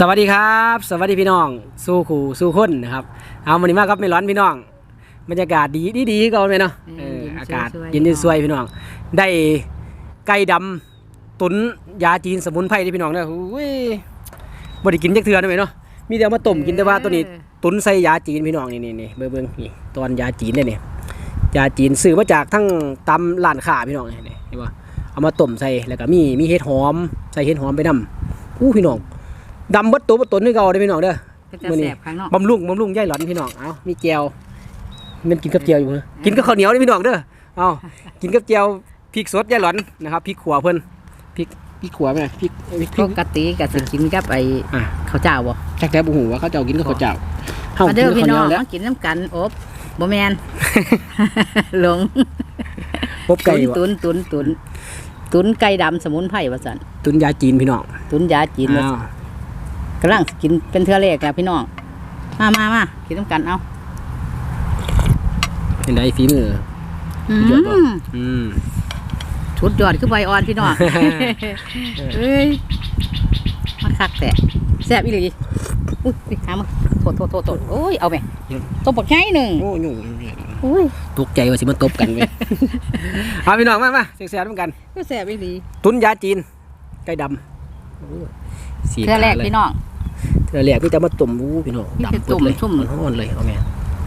สวัสดีครับ สวัสดีพี่น้อง สู้ขู่สู้คนนะครับ เอาวันนี้มาครับไม่ร้อนพี่น้อง บรรยากาศดีดีดีก่อนไหมเนาะเออเออเย็นอากาศสวยๆเย็นพี่น้องสวยๆพี่น้อง ได้ไก่ดำตุนยาจีนสมุนไพรที่พี่น้องเนี่ยอุ้ยบ่ได้กินจักเทื่อได้ไหมเนาะมีแต่เอามาต้มกินแต่ว่าตัวนี้ตุนใส่ยาจีนพี่น้องนี่นี่นี่เบิ่งเบิ่งนี่ตอนยาจีนเนี่ยนี่ยาจีนซื้อมาจากทั้งตำร้านค้าพี่น้องนี่นี่เห็นป่เอามาต้มใส่แล้วก็มีมีเห็ดหอมใส่เห็ดหอมไปนำอู้พี่น้อง ดำเบัดตัวเบัดตนนี่เก่าเด้อพี่น้องเด้อ ก็จะมื้อแสนี้บข้างนอกบำรุงบำรุงย่ายหลอนพี่น้อง เอามีแจวมันกินกับแจวอยู่เหรอกินกับข้าวเหนียวนี่พี่น้องเด้อ เอากินกับแจวพริกสดย่ายหลอนนะครับพริกขัวเพิ่นพริกพริกขัวไหมพริกพริกพปริกกติก็สิกินกับไอ้อะข้าวเจ้าบ่จักแต่บุหูว่าเขาจะเอากินกับข้าวเจ้าเฮามากินเด้อกับพี่ข้าวเหน้นีอยงวแล้วมากินน้ำกันอบบ่แม่นหลงปบไก่ตุนบ่ตุนตุนตุนตุนไก่ดำสมุนไพรว่าซั่นตุนยาจีนพี่น้องตุนยาจีนว่าอ้าซั่วน กำลังสิกินเป็นเทื่อแรกแล้วพี่น้อง มามามากินน้ำกันเอาเป็นไดฝีมืออืสุดยอดบ่มอืมชุดยอดคือใบอ่อนพี่น้อง เอ้ยมาคักแต่แซ่บอีหลีอุ้ยหามาโทษโทษโทษโทษโอ้ยเอาไปตัวบักใหญ่หนึ่งโอ้ยุ่งอุ้ยตกใจว่าสิมาตบกันเว้ย เอาพี่น้องมามาแซ่บๆเหมือนกันก็แซ่บอีหลี ตุนยาจีนไก่ดำโอ้ย สีเทื่อแรกขาเลยพี่น้องเทื่อแรกพี่จะมาต้มอู้พี่น้องมีแต่ดำปึ๊ดเลยต้มชุ่มร้อนๆเลยเอาแม่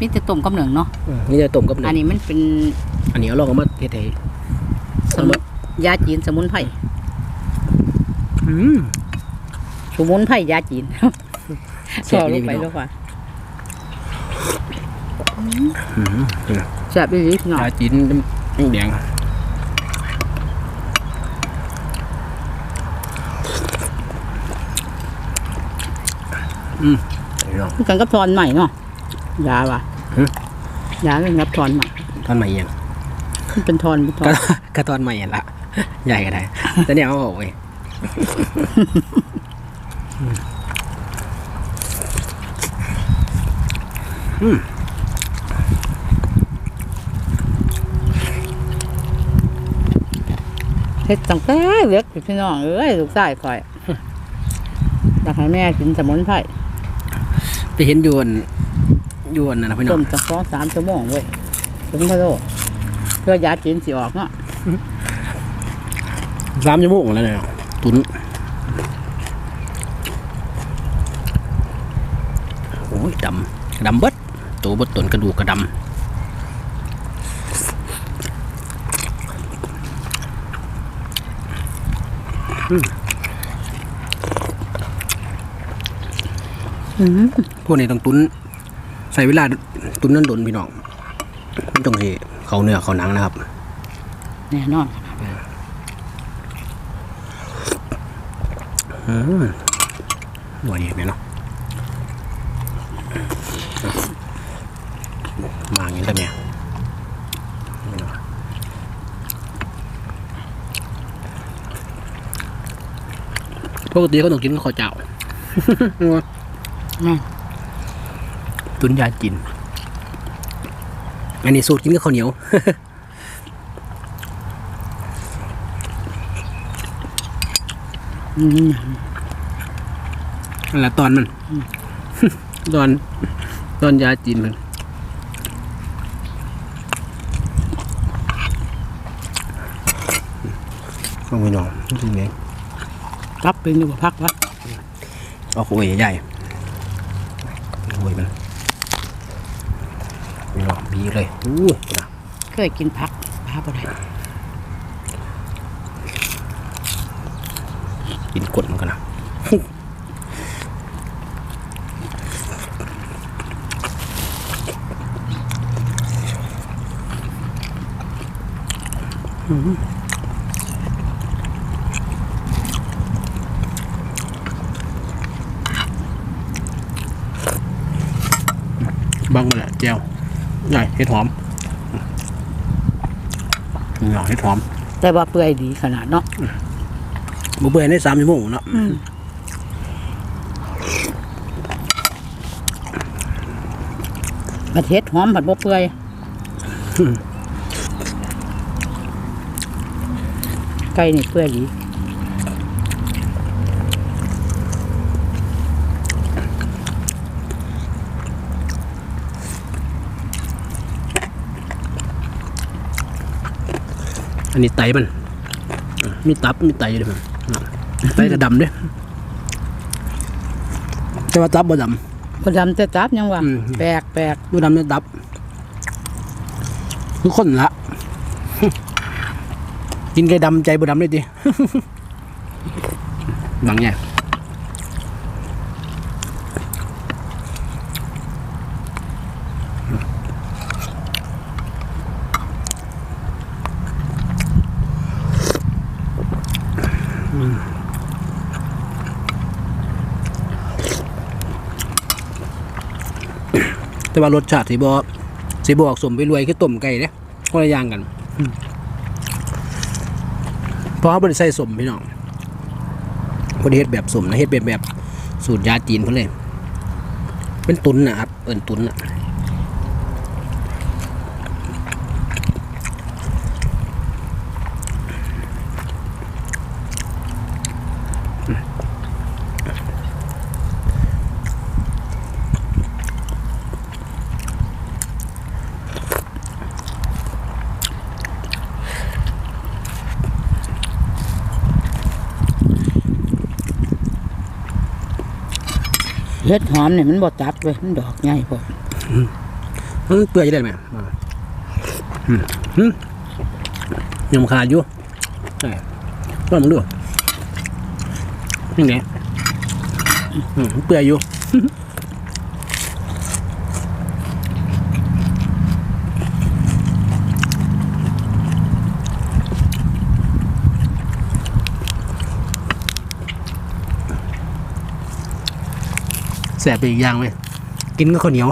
มีแต่ต้มกับหนึ่งเนาะอืมนี่จะต้มกับหนึ่อันงนี้มันเป็น อันนี้เอาลองเอามาเฮ็ดให้สมุนยาจีนสมุนไพรอืมสมุนไพรยาจีนแซ่บลดีงไปพี่น้ลองงไปอืมแซ่บอีหลีพี่น้องยาจีนแดง อืมพี่น้องมันกันกับทอนใหม่เนาะยาว่ะหึ ยาเป็นกับทอนใหม่ตอนใหม่ยังมันเป็นทอนเป็นทอก็นก็ตอนใหม่ละใหญ่ก็ได้แต่เนี่ยเอาออกไปอืมเฮ็ดตั้งแต่เล็กพี่น้องเอ้ยลูกชายคอยอยากให้แม่กินสมุนไพร ไปเห็นยวนยวนนะนะพี่น้ต้องมจักสองสามชั่วโมงเว้ยถึงพะโลเพื่อยาจีนสิออกเนาะสามชั่วโมงแล้วเนี่ยตุนโอ้ยดำดำเบิดตัวเบดตนกระดูกกระดำ พวกนี้ต้องตุนใส่เวลาตุนนั่นโดนพี่น้องมันต้องให้เขาเนื้อเขาหนังนะครับแน่นอนอืมหน่วยไหมเนาะมาอย่างนี้ได้ไหมไม่เนาะปกติเขาต้องกินข้าวเจ้าแม่ ตุนยาจิน อันนี้สูตรกินกับข้าวเหนียวอืมนั่นแหละตอนมัน ตอนตอนยาจีนมันข้างไปน้องจริงไหมกลับเป็นอยู่กับพักวะเอาโอ้ยใหญ่ โอ้ยมันพี่น้องบีเลยอู้นะเคยกินพักพาบ่ได้กินกดมันกันนะบางมันแหละเจียวใหญ่ เห็ดหอมหน่อเห็ดหอม แต่ว่าเปื่อยดีขนาดเนาะบ่เบื่อในสามชั่วโมงเนาะประเทศหอมผัดบ่เปื่อยไก่นี่เปื่อยดี อันนี้ไตมันอะมีตับมีไตด้วยมันอะไตก็ดำเด้วยแต่ว่าตับบ่ดบ่ดำแต่จับยังว่าอืมแปลกแปลกำบ่ดำเนี่ยตับคือคนละกินไก่ดำใจบ่ดำเลยดิบางอย่าง แต่ว่ารสชาติสิบ่สิบ่ออกสมไปรวยคือต้มไก่เด้คนละอย่างกันอืมเพราะเขาบ่ได้ใส่สมพี่น้องบ่ได้เฮ็ดแบบสมนะเฮ็ดแบบแบบสูตรยาจีนเพิ่นเลยเป็นตุนนะครับเอิ้นตุนน่ะ เฮ็ดหอมเนี่ยมันบ่จัดเว้ยมันดอกใหญ่พอมันเปื่อยได้ไหมอ่าอืมอืมยังขาดอยู่ใช่ลองมึงดูนี่ไงเปื่อยอยู่ แสบไปอีกอย่างเลยกินก็ข้าวเหนียว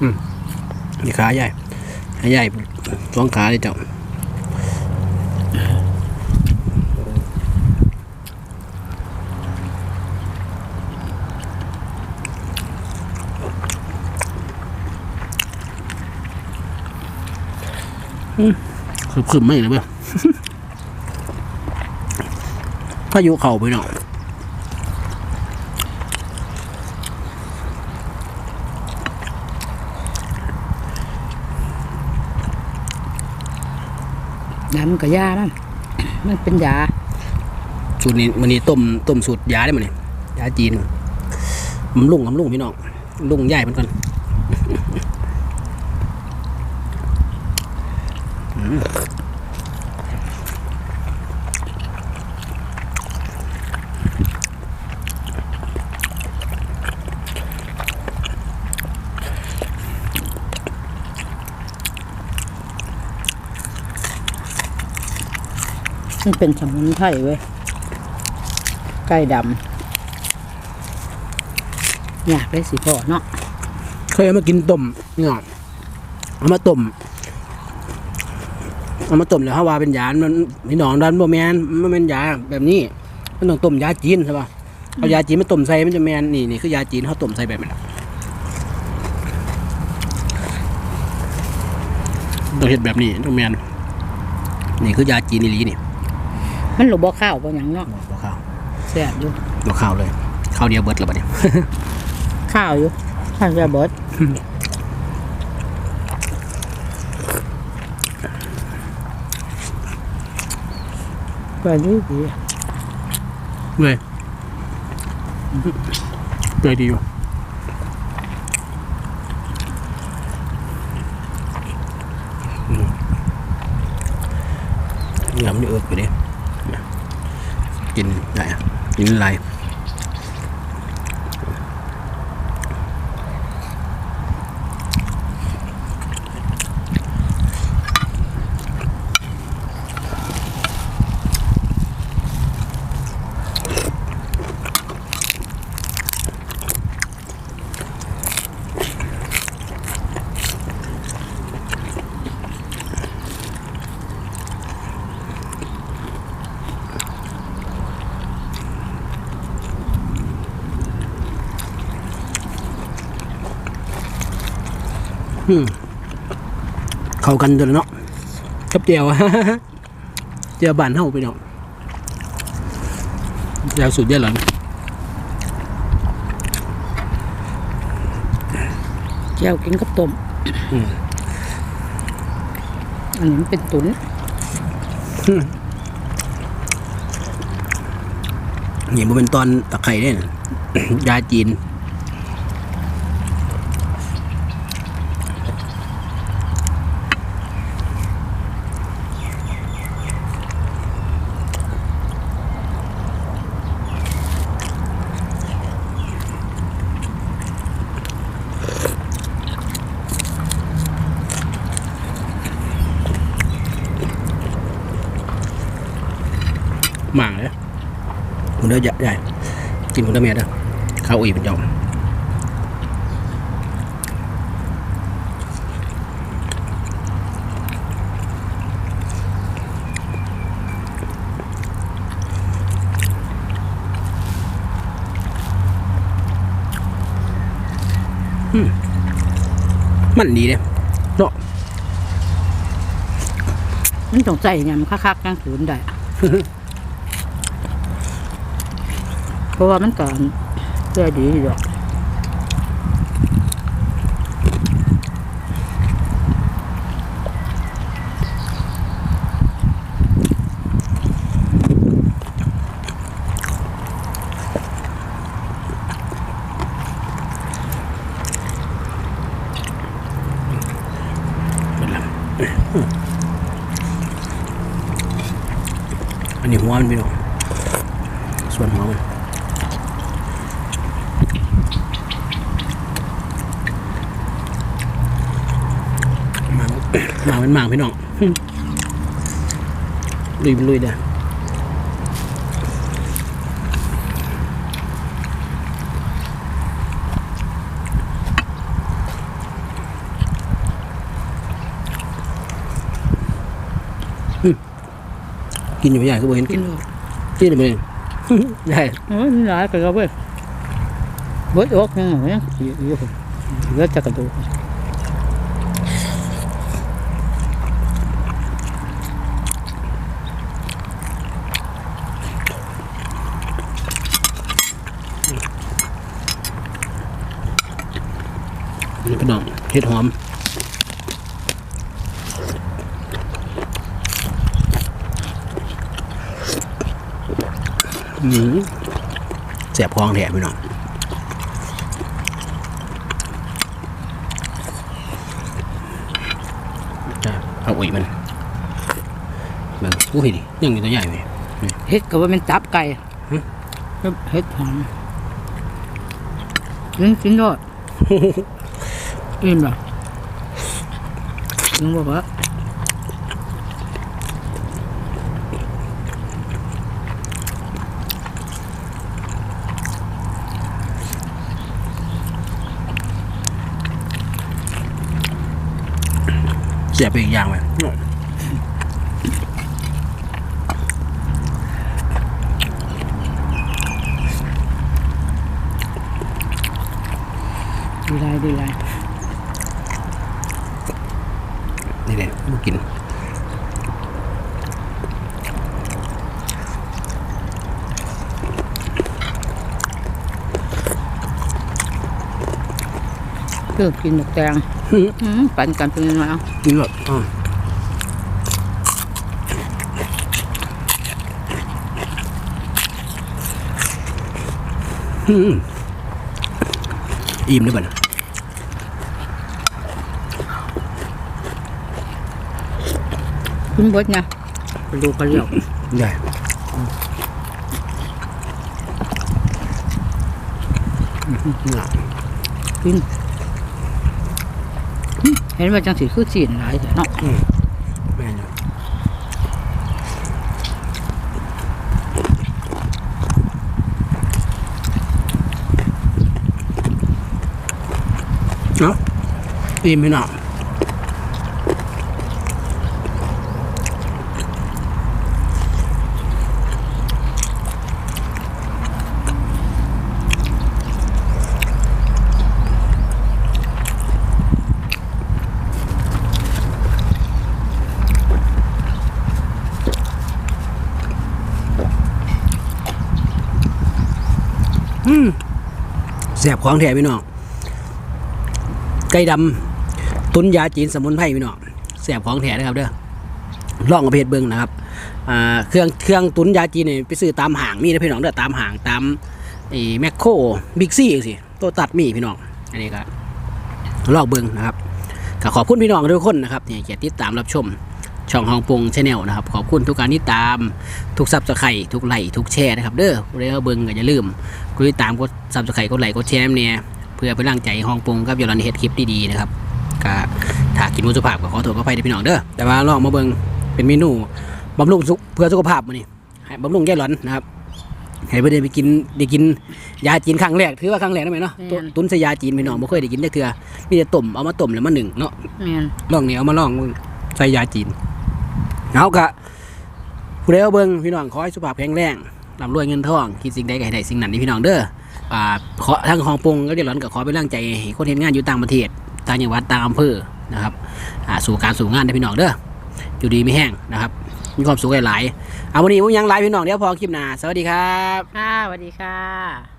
อืมนี่ขาใหญ่ขาใหญ่สองขาเลยเจ้าคือคือไม่เลยเบ้อ พายุเข่าไปเนาะยามันก็ยามันมันเป็นยาสูตรนี้มันนี้ต้มต้มสูตรยาได้มันนี่ยาจีนมันลุงกับลุงพี่น้องลุงใหญ่มันก่อนอืม มันเป็นสมุนไพรเว้ยไก่ดำอยากได้สิพ่อเนาะเคยเอามากินต้มพี่น้องเอามาต้มเอามาต้มแล้วเขาวาเป็นยามันพี่น้องดันบ่แมนมันเป็นยาแบบนี้ มันต้องต้มยาจีนใช่ป่ะเอายาจีนมาต้มใส่มันจะแมนนี่นี่คือยาจีนเขาต้มใส่แบบนี้ต้องเห็ดแบบนี้ต้องแมนนี่คือยาจีนอีหลีนี่ มันหลบบ่ข้าวบ่หยังเนาะบ่ข้าวแซ่บอยู่บ่ข้าวเลยข้าวเดียวเบิดแล้วบัดนี้ข้าวอยู่ข้าวจะเบิดก็ดีดีเลยเลยดีอยู่อืมเหงื่อมันเอิบอยู่ดิกินได้ อะ กันจนเนาะกับเจียวเจียวบานเฮาไปเนาะยาวสุดยอดเลยแก้วกินกับต้มอืมอันนี้มันเป็นตุ๋นนี่มันเป็นตอนตะไคร้เนี่ยยาจีน หมางเลยคุณเด้อใหญ่ใหญ่กินคุณเด้อเมียเด้อข้าวอีเป็นยอมอืมมันดีเนี่ยเนาะมันต้องใส่เนี่ยมันคักๆกลางคืนได้ เพราะว่ามันก่อนเพื่อดีอยู่ดอกอันนี้หัวมันพี่น้องส่วนหัวมันหมางห มางเป็นหมางพี่น้องลุยเป็นลุยเด้อกินอยู่ไม่ใหญ่ก็บ่เห็นกิกินนลูกกินอยู่ไม่เห็นใหญ่โอ้ยมันหลายก็เว้ยเบิดอกยังหมูยังอยู่อยู่เหลือแต่กระดูก นี่พี่น้อง เห็ดหอมนี่แสบคองแถพี่น้องจะเอาอุ่ยมันเบิ่งอุ้ยดิยังมีตัวใหญ่ไหมเฮ็ดก็ว่ามันตับไก่หึเฮ็ดหอมกินกินด้วย อิ่มเหรอลุงบอกว่าเสียไปอีกอย่างเลย ดีไรดีไร นี่เลยมากิน เลือกกินหมกแตงอืมปั่นกันเป็นมาเอากินแบบอ่าอืมอิ่มด้วยบ่นะกินเบิดนะกระดูกกระเดี่ยวใหญ่น่ะกินอืม เห็นว่าจังสีคือจีนหลายแต่เนาะแม่นอยู่เนาะอิ่มไหมเนาะ บของแถพี่น้องไก่ดำตุนยาจีนสมุนไพรพี่น้องแสบของแท้นะครับเด้อลองเอาไปเฮ็ดเบิ่งนะครับเครื่องเครื่องตุนยาจีนนี่ไปซื้อตามห้างมีนะพี่น้องเด้อตามห้างตามไอ้แมคโครบิ๊กซี่สิตัวตัดมีพี่น้องอันนี้ก็ลองเบิ่งนะครับก็ขอบคุณพี่น้องทุกคนนะครับที่เกียรติดตามรับชม ช่องฮองปงชาแนลนะครับ ขอบคุณทุกการที่ตาม ทุกซับสไครต์ทุกไลค์ทุกแชร์นะครับ เด้อผู้ใดเอาเบิ่งก็อย่าลืมกดติดตามกดซับสไครต์กดไลค์กดแชร์เนี่ยเพื่อเป็นกำลังใจฮองปงครับอย่าลืมเฮ็ดคลิปดีๆนะครับก็ถ้ากินมุสุภาพก็ขอโทษขออภัยด้วยพี่น้องเด้อแต่ว่าลองมาเบิ่งเป็นเมนูบำรุงสุขเพื่อสุขภาพมื้อนี้ให้บำรุงแก้ร้อนนะครับให้เพิ่นได้ไปกินได้กินยาจีนครั้งแรกถือว่าครั้งแรกได้ไหมเนาะตุตุนใส่ยาจีนพี่น้องบ่เคยได้กินจักเทื่อมีแต่ต้มเอามาต้มแล้วมานึ่งเนาะแม่นลองนี่เอามาลองมึงใส่ยาจีน เอากะผู้ใดเอาเบิ่งพี่น้องขอให้สุขภาพแข็งแรงร่ำรวยเงินทองคิดสิ่งใดก็ให้ได้สิ่งนั้นนี่พี่น้องเด้ออ่าขอทางของปงก็เดี๋ยวร้อนก็ขอเป็นร่างใจให้คนเห็นงานอยู่ต่างประเทศต่างจังหวัดต่างอำเภอนะครับอ่าสู่การสู่งานได้พี่น้องเด้ออยู่ดีไม่แห้งนะครับ มีความสุขหลายๆเอาวันนี้มุ้งยังไลฟ์พี่น้องเดี๋ยวพอคลิปหน้าสวัสดีครับ ค่ะสวัสดีค่ะ